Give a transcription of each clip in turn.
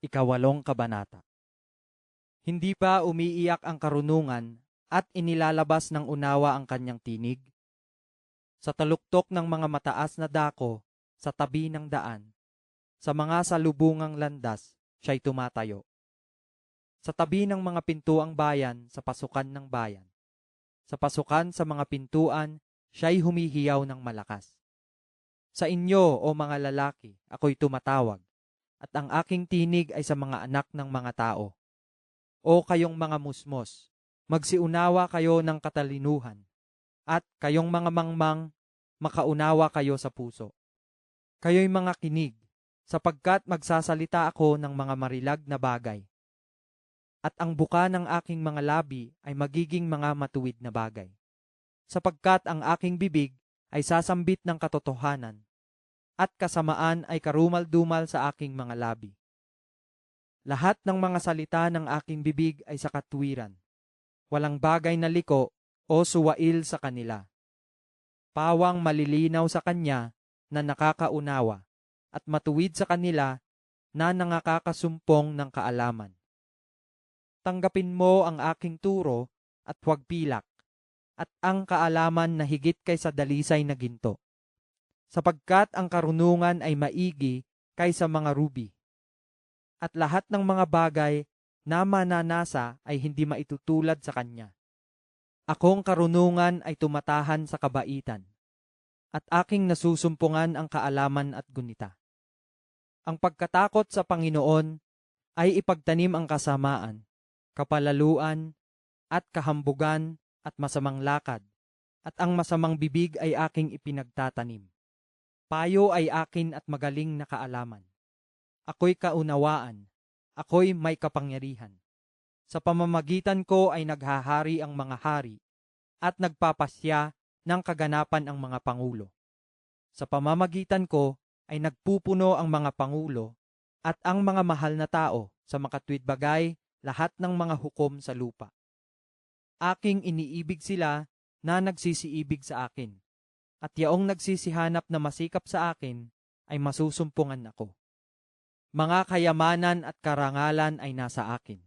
Ikawalong Kabanata Hindi ba umiiyak ang karunungan at inilalabas ng unawa ang kanyang tinig? Sa taluktok ng mga mataas na dako, sa tabi ng daan, sa mga salubungang landas, siya'y tumatayo. Sa tabi ng mga pintuang bayan, sa pasukan ng bayan. Sa pasukan sa mga pintuan, siya'y humihiyaw ng malakas. Sa inyo, o mga lalaki, ako'y tumatawag at ang aking tinig ay sa mga anak ng mga tao. O kayong mga musmos, magsiunawa kayo ng katalinuhan, at kayong mga mangmang, makaunawa kayo sa puso. Kayo'y mga kinig, sapagkat magsasalita ako ng mga marilag na bagay. At ang buka ng aking mga labi ay magiging mga matuwid na bagay. Sapagkat ang aking bibig ay sasambit ng katotohanan at kasamaan ay karumal-dumal sa aking mga labi. Lahat ng mga salita ng aking bibig ay sa katwiran. Walang bagay na liko o suwail sa kanila. Pawang malilinaw sa kanya na nakakaunawa at matuwid sa kanila na nangakakasumpong ng kaalaman. Tanggapin mo ang aking turo at huwag pilak at ang kaalaman na higit kaysa dalisay na ginto sapagkat ang karunungan ay maigi kaysa mga ruby. At lahat ng mga bagay na mananasa ay hindi maitutulad sa kanya. Akong karunungan ay tumatahan sa kabaitan, at aking nasusumpungan ang kaalaman at gunita. Ang pagkatakot sa Panginoon ay ipagtanim ang kasamaan, kapalaluan, at kahambugan at masamang lakad, at ang masamang bibig ay aking ipinagtatanim. Payo ay akin at magaling na kaalaman. Ako'y kaunawaan. Ako'y may kapangyarihan. Sa pamamagitan ko ay naghahari ang mga hari at nagpapasya ng kaganapan ang mga pangulo. Sa pamamagitan ko ay nagpupuno ang mga pangulo at ang mga mahal na tao sa makatwid bagay lahat ng mga hukom sa lupa. Aking iniibig sila na nagsisiibig sa akin at yaong nagsisihanap na masikap sa akin ay masusumpungan ako. Mga kayamanan at karangalan ay nasa akin.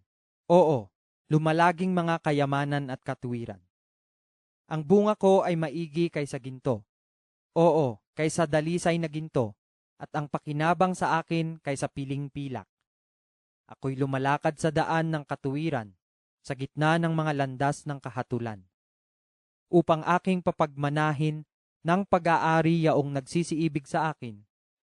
Oo, lumalaging mga kayamanan at katuwiran. Ang bunga ko ay maigi kaysa ginto. Oo, kaysa dalisay na ginto, at ang pakinabang sa akin kaysa piling pilak. Ako'y lumalakad sa daan ng katuwiran, sa gitna ng mga landas ng kahatulan. Upang aking papagmanahin ng pag-aari yaong nagsisiibig sa akin,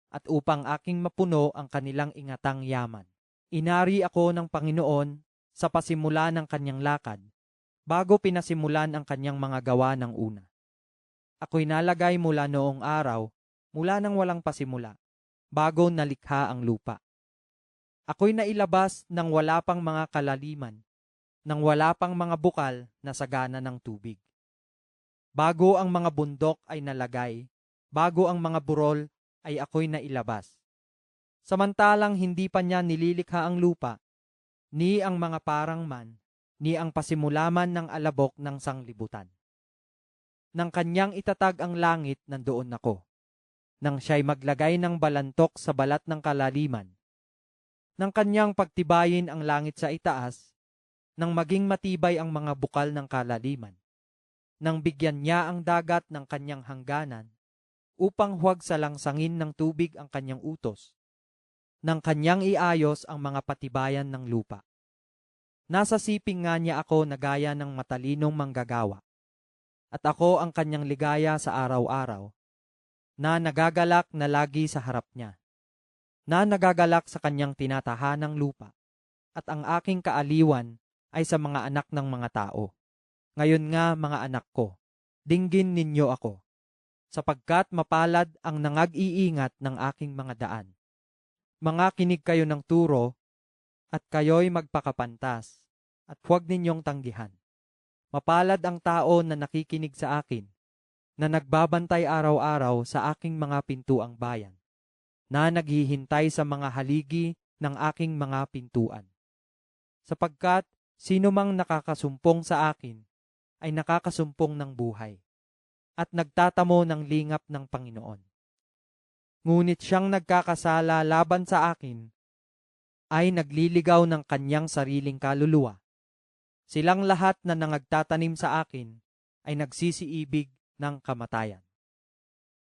at upang aking mapuno ang kanilang ingatang yaman. Inari ako ng Panginoon sa pasimula ng kanyang lakad, bago pinasimulan ang kanyang mga gawa ng una. Ako'y nalagay mula noong araw, mula nang walang pasimula, bago nalikha ang lupa. Ako'y nailabas ng wala pang mga kalaliman, ng wala pang mga bukal na sagana ng tubig. Bago ang mga bundok ay nalagay, bago ang mga burol ay ako'y nailabas. Samantalang hindi pa niya nililikha ang lupa, ni ang mga parang man, ni ang pasimulaman ng alabok ng sanglibutan. Nang kanyang itatag ang langit, nandoon ako. Nang siya'y maglagay ng balantok sa balat ng kalaliman. Nang kanyang pagtibayin ang langit sa itaas, nang maging matibay ang mga bukal ng kalaliman nang bigyan niya ang dagat ng kanyang hangganan upang huwag salangsangin ng tubig ang kanyang utos, nang kanyang iayos ang mga patibayan ng lupa. Nasa siping nga niya ako na gaya ng matalinong manggagawa, at ako ang kanyang ligaya sa araw-araw, na nagagalak na lagi sa harap niya, na nagagalak sa kanyang tinatahanang lupa, at ang aking kaaliwan ay sa mga anak ng mga tao. Ngayon nga mga anak ko, dinggin ninyo ako, sapagkat mapalad ang nangag-iingat ng aking mga daan. Mga kinig kayo ng turo, at kayo'y magpakapantas, at huwag ninyong tanggihan. Mapalad ang tao na nakikinig sa akin, na nagbabantay araw-araw sa aking mga pintuang bayan, na naghihintay sa mga haligi ng aking mga pintuan. Sapagkat sino mang nakakasumpong sa akin ay nakakasumpong ng buhay at nagtatamo ng lingap ng Panginoon. Ngunit siyang nagkakasala laban sa akin ay nagliligaw ng kanyang sariling kaluluwa. Silang lahat na nangagtatanim sa akin ay nagsisiibig ng kamatayan.